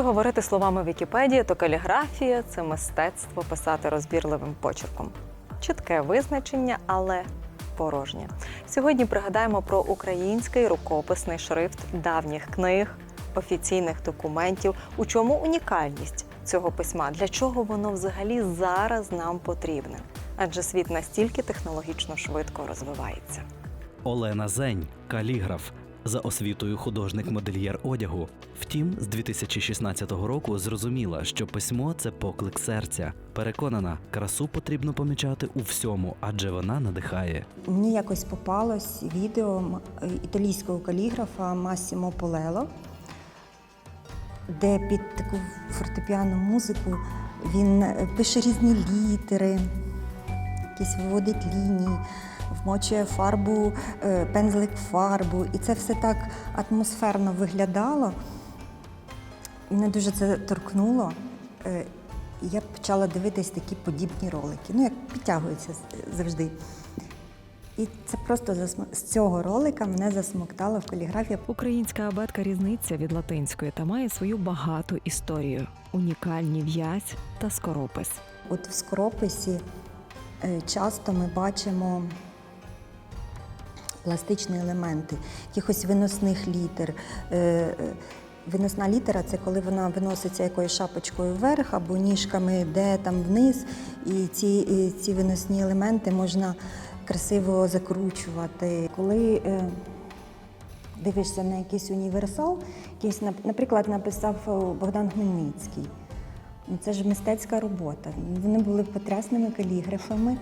Якщо говорити словами Вікіпедії, то каліграфія це мистецтво писати розбірливим почерком. Чітке визначення, але порожнє. Сьогодні пригадаємо про український рукописний шрифт давніх книг, офіційних документів. У чому унікальність цього письма? Для чого воно взагалі зараз нам потрібне? Адже світ настільки технологічно швидко розвивається. Олена Зень, каліграф. За освітою художник-модельєр одягу. Втім, з 2016 року зрозуміла, що письмо це поклик серця. Переконана, красу потрібно помічати у всьому, адже вона надихає. Мені якось попалось відео італійського каліграфа Массімо Полело, де під таку фортепіану музику він е, пише різні літери, якісь виводить лінії, вмочує фарбу, е, пензлик фарбу. І це все так атмосферно виглядало. Мене дуже це торкнуло. Е, я почала дивитись такі подібні ролики. Ну, як підтягуються завжди. І це просто засм- з цього ролика мене засмоктало в каліграфії. Українська абетка різниця від латинської та має свою багату історію, унікальні в'язь та скоропис. От в скорописі е, часто ми бачимо пластичні елементи, якихось виносних літер. Е, е, Виносна літера це коли вона виноситься якоюсь шапочкою вверх або ніжками де там вниз. І ці, і ці виносні елементи можна красиво закручувати. Коли е, дивишся на якийсь універсал, якийсь, нап- наприклад, написав Богдан Хмельницький. Ну, Це ж мистецька робота. Вони були потрясними каліграфами.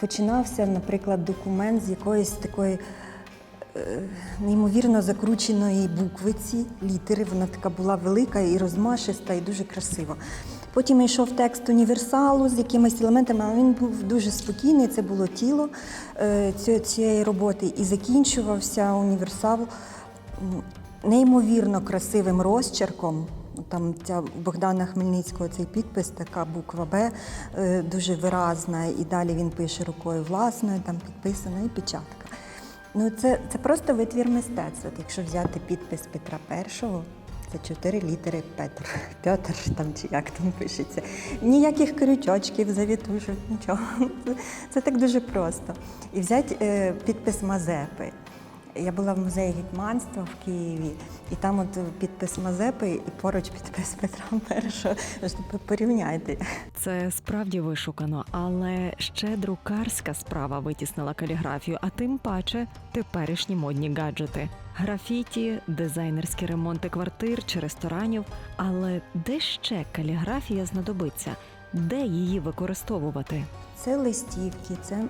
Починався, наприклад, документ з якоїсь такої е, неймовірно закрученої буквиці, літери. Вона така була велика і розмашиста, і дуже красива. Потім йшов текст універсалу з якимись елементами, але він був дуже спокійний. Це було тіло е, цієї роботи. І закінчувався універсал неймовірно красивим розчерком. Там ця Богдана Хмельницького цей підпис, така буква Б е, дуже виразна, і далі він пише рукою власною, там підписано і печатка. Ну, це, це просто витвір мистецтва. Якщо взяти підпис Петра І, це чотири літери Петр, Петр там чи як там пишеться. Ніяких крючочків, завітушок, нічого. Це, це так дуже просто. І взяти е, підпис Мазепи. Я була в музеї гетьманства в Києві, і там от підпис Мазепи і поруч підпис Петра І. Порівняйте. Це справді вишукано, але ще друкарська справа витіснила каліграфію, а тим паче теперішні модні гаджети. Графіті, дизайнерські ремонти квартир чи ресторанів. Але де ще каліграфія знадобиться? Де її використовувати? Це листівки, це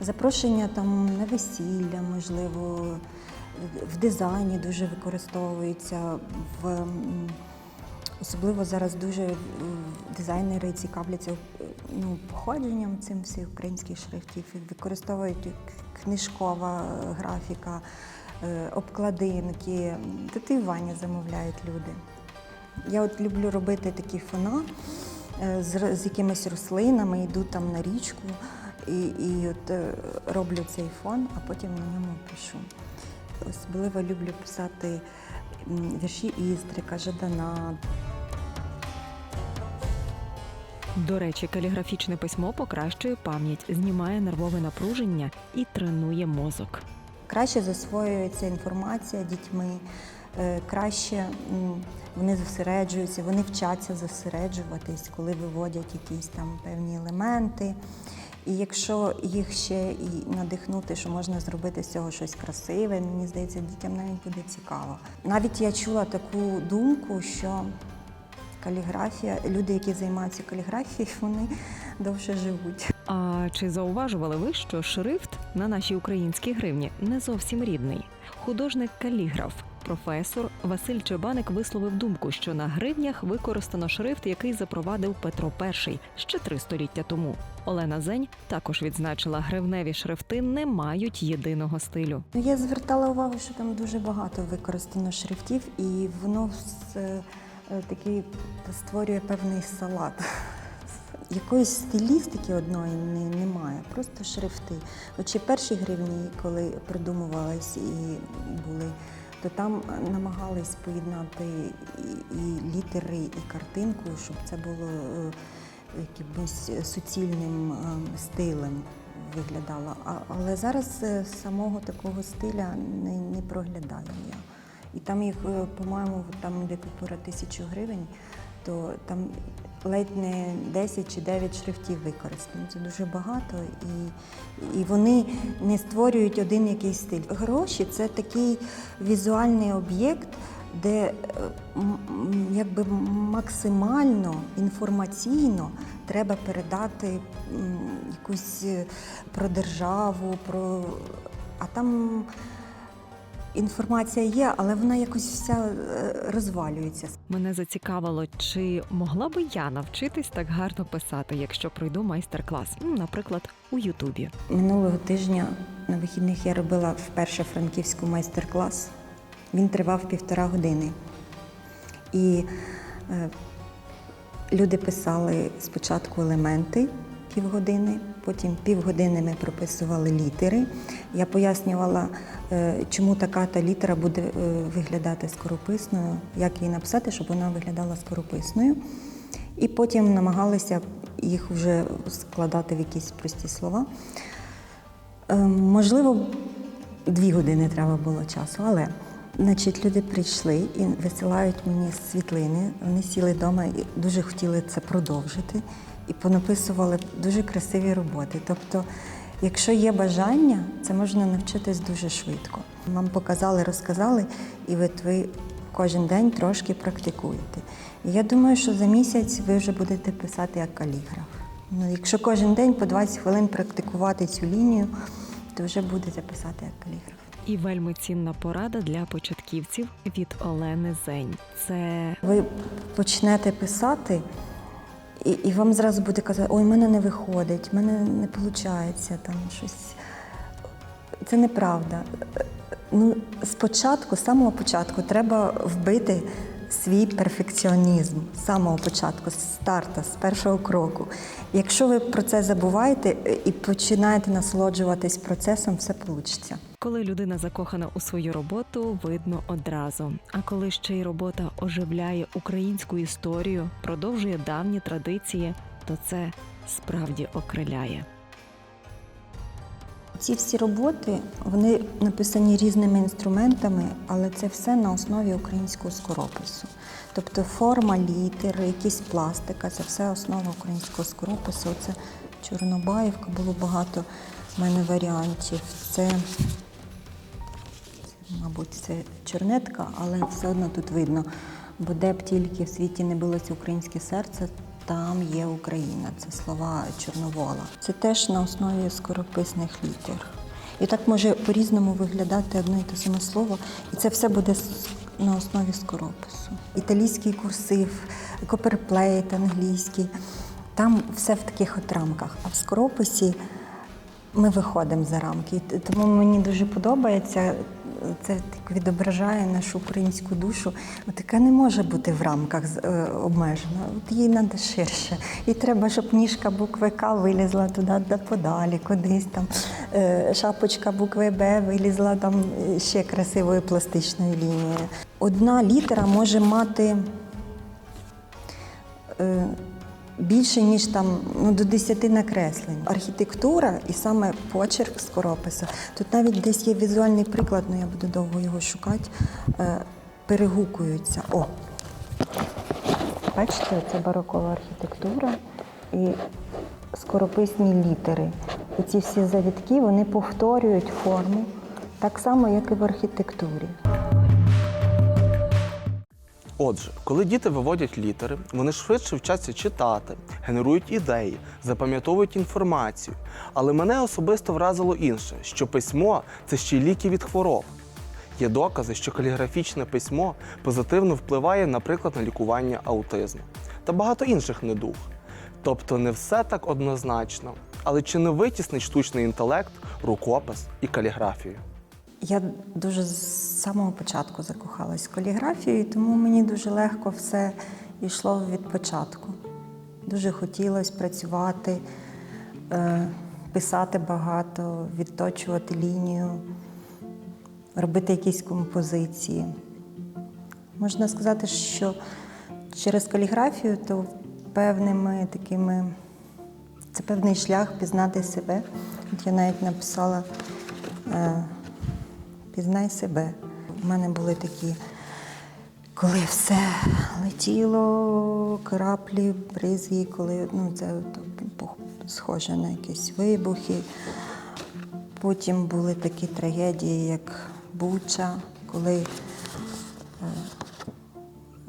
запрошення там на весілля, можливо, в дизайні дуже використовується. В, особливо зараз дуже е, дизайнери цікавляться е, ну, походженням цим всіх українських шрифтів. Використовують книжкова е, графіка, обкладинки, татуювання замовляють люди. Я от люблю робити такі фона з якимись рослинами, йду там на річку і, і от е, роблю цей фон, а потім на ньому пишу. Особливо люблю писати вірші Істрика, Жадана. До речі, каліграфічне письмо покращує пам'ять, знімає нервове напруження і тренує мозок. Краще засвоюється інформація дітьми, е, краще вони зосереджуються, вони вчаться зосереджуватись, коли виводять якісь там певні елементи. І якщо їх ще і надихнути, що можна зробити з цього щось красиве, мені здається, дітям навіть буде цікаво. Навіть я чула таку думку, що каліграфія, люди, які займаються каліграфією, вони довше живуть. А чи зауважували ви, що шрифт на нашій українській гривні не зовсім рідний? Художник-каліграф, професор Василь Чебаник висловив думку, що на гривнях використано шрифт, який запровадив Петро І ще три століття тому. Олена Зень також відзначила, гривневі шрифти не мають єдиного стилю. Ну, я звертала увагу, що там дуже багато використано шрифтів, і воно е, такий створює певний салат. Якоїсь стилістики одної не, немає, просто шрифти. От перші гривні, коли придумувались і були то там намагались поєднати і, літери, і картинку, щоб це було е, якимось суцільним е, стилем виглядало. Але зараз е, самого такого стиля не, не проглядаю я. І там їх, е, по-моєму, там де купюра тисячу гривень, то там ледь не 10 чи 9 шрифтів використано. Це дуже багато, і, і вони не створюють один якийсь стиль. Гроші це такий візуальний об'єкт, де е, якби максимально інформаційно треба передати якусь про державу, про а там інформація є, але вона якось вся е, розвалюється. Мене зацікавило, чи могла би я навчитись так гарно писати, якщо пройду майстер-клас, Ну, наприклад, у Ютубі. Минулого тижня на вихідних я робила вперше франківську майстер-клас. Він тривав півтора години. І е, люди писали спочатку елементи півгодини, потім півгодини ми прописували літери. Я пояснювала, чому така та літера буде е, виглядати скорописною, як її написати, щоб вона виглядала скорописною. І потім намагалися їх вже складати в якісь прості слова. Е, Можливо, дві години треба було часу, але значить, люди прийшли і висилають мені світлини. Вони сіли вдома і дуже хотіли це продовжити і понаписували дуже красиві роботи. Тобто, якщо є бажання, це можна навчитись дуже швидко. Вам показали, розказали, і от ви кожен день трошки практикуєте. І я думаю, що за місяць ви вже будете писати як каліграф. Ну, якщо кожен день по 20 хвилин практикувати цю лінію, то вже будете писати як каліграф. І вельми цінна порада для початківців від Олени Зень. Це Ви почнете писати, і, і вам зразу буде казати, ой, мене не виходить, в мене не виходить, там щось. Це неправда. Ну, спочатку, з самого початку, треба вбити свій перфекціонізм з самого початку, з старта, з першого кроку. Якщо ви про це забуваєте і починаєте насолоджуватись процесом, все вийде. Коли людина закохана у свою роботу, видно одразу. А коли ще й робота оживляє українську історію, продовжує давні традиції, то це справді окриляє. Ці всі роботи вони написані різними інструментами, але це все на основі українського скоропису. Тобто форма літер, якісь пластика це все основа українського скоропису. Це Чорнобаївка, було багато в мене варіантів. Це, мабуть, це чорнетка, але все одно тут видно. Бо де б тільки в світі не билося українське серце, там є Україна. Це слова Чорновола. Це теж на основі скорописних літер. І так може по-різному виглядати одне і те саме слово, і це все буде на основі скоропису. Італійський курсив, коперплейт англійський. Там все в таких от рамках. А в скорописі ми виходимо за рамки. Тому мені дуже подобається. Це так відображає нашу українську душу. От Така не може бути в рамках е, обмежена. От їй треба ширше. І треба, щоб ніжка букви К вилізла туди да подалі, кудись там. Е, Шапочка букви Б вилізла там е, ще красивою пластичною лінією. Одна літера може мати більше, ніж там ну, до 10 накреслень. Архітектура і саме почерк скоропису. Тут навіть десь є візуальний приклад, але я буду довго його шукати. Е, перегукуються. О! Бачите, це барокова архітектура і скорописні літери. І ці всі завітки вони повторюють форму так само, як і в архітектурі. Отже, коли діти виводять літери, вони швидше вчаться читати, генерують ідеї, запам'ятовують інформацію. Але мене особисто вразило інше, що письмо це ще й ліки від хвороб. Є докази, що каліграфічне письмо позитивно впливає, наприклад, на лікування аутизму та багато інших недуг. Тобто не все так однозначно. Але чи не витіснить штучний інтелект, рукопис і каліграфію? Я дуже з самого початку закохалась в каліграфію, тому мені дуже легко все йшло від початку. Дуже хотілося працювати, е, писати багато, відточувати лінію. робити якісь композиції. Можна сказати, що через каліграфію то певними такими це певний шлях пізнати себе. От я навіть написала е, Пізнай себе. У мене були такі, коли все летіло, краплі, бризги, коли ну, це схоже на якісь вибухи. Потім були такі трагедії, як Буча, коли е,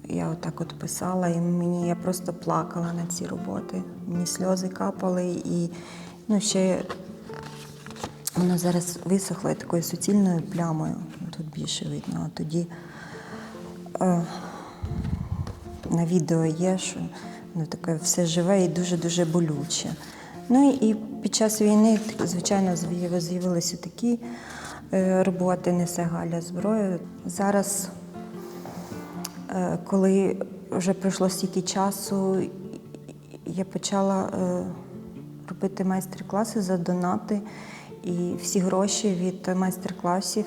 я отак от писала, і мені я просто плакала на ці роботи. Мені сльози капали, і ну, ще воно зараз висохло такою суцільною плямою. Тут більше видно. А тоді е, на відео є, що воно таке все живе і дуже-дуже болюче. Ну і під час війни, звичайно, з'явилися такі е, роботи Несе Галя зброю. Зараз Е, коли вже пройшло стільки часу, я почала е, робити майстер-класи за донати, і всі гроші від майстер-класів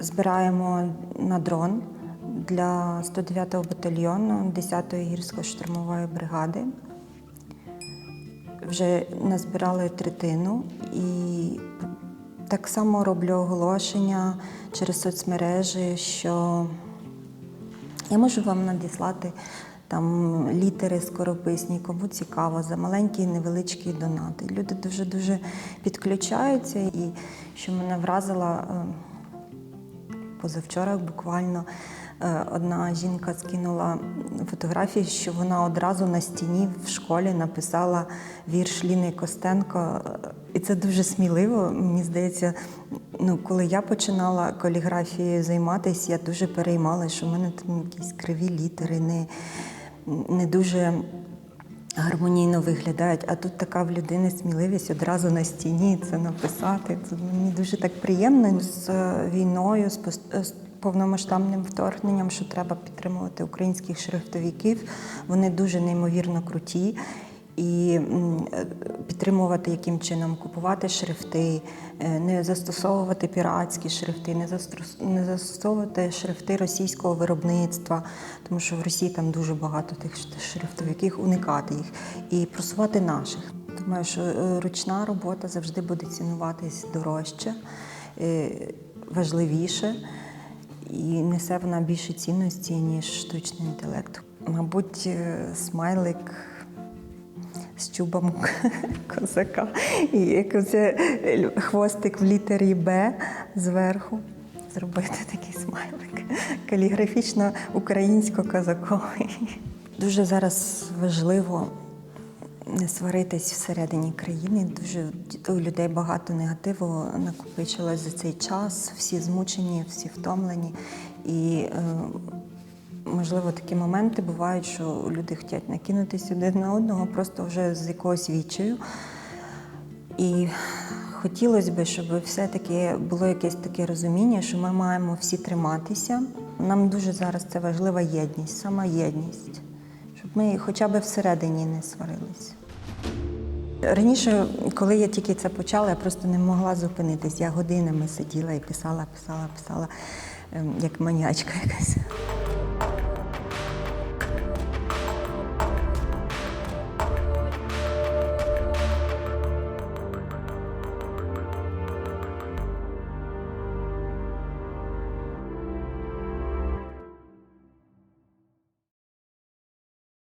збираємо на дрон для 109-го батальйону 10-ї гірсько-штурмової бригади. Вже назбирали третину і так само роблю оголошення через соцмережі, що я можу вам надіслати там літери скорописні, кому цікаво, за маленькі невеличкі донати. Люди дуже-дуже підключаються. І що мене вразило, е, позавчора буквально е, одна жінка скинула фотографії, що вона одразу на стіні в школі написала вірш Ліни Костенко. І це дуже сміливо. Мені здається, ну, коли я починала каліграфією займатися, я дуже переймалася, що в мене там якісь криві літери, не, не дуже гармонійно виглядають. А тут така в людини сміливість одразу на стіні це написати. Це мені дуже так приємно з е, війною, з повномасштабним вторгненням, що треба підтримувати українських шрифтовиків. Вони дуже неймовірно круті. І е, підтримувати яким чином купувати шрифти, е, не застосовувати піратські шрифти, не застос- застосовувати шрифти російського виробництва, тому що в Росії там дуже багато тих ш- шрифтовиків, уникати їх і просувати наших. Думаю, що е, ручна робота завжди буде цінуватись дорожче, важливіше, і несе вона більше цінності, ніж штучний інтелект. Мабуть, смайлик з чубом козака. І як оце хвостик в літері Б зверху. Зробити такий смайлик. Каліграфічно українсько-казаковий. Дуже зараз важливо не сваритись всередині країни. Дуже у людей багато негативу накопичилось за цей час. Всі змучені, всі втомлені. І е, можливо такі моменти бувають, що люди хочуть накинутися один на одного просто вже з якогось відчаю. І хотілося б, щоб все-таки було якесь таке розуміння, що ми маємо всі триматися. Нам дуже зараз це важлива єдність, сама єдність, щоб ми хоча б всередині не сварилися. Раніше, коли я тільки це почала, я просто не могла зупинитись. Я годинами сиділа і писала, писала, писала, ем, як маньячка якась.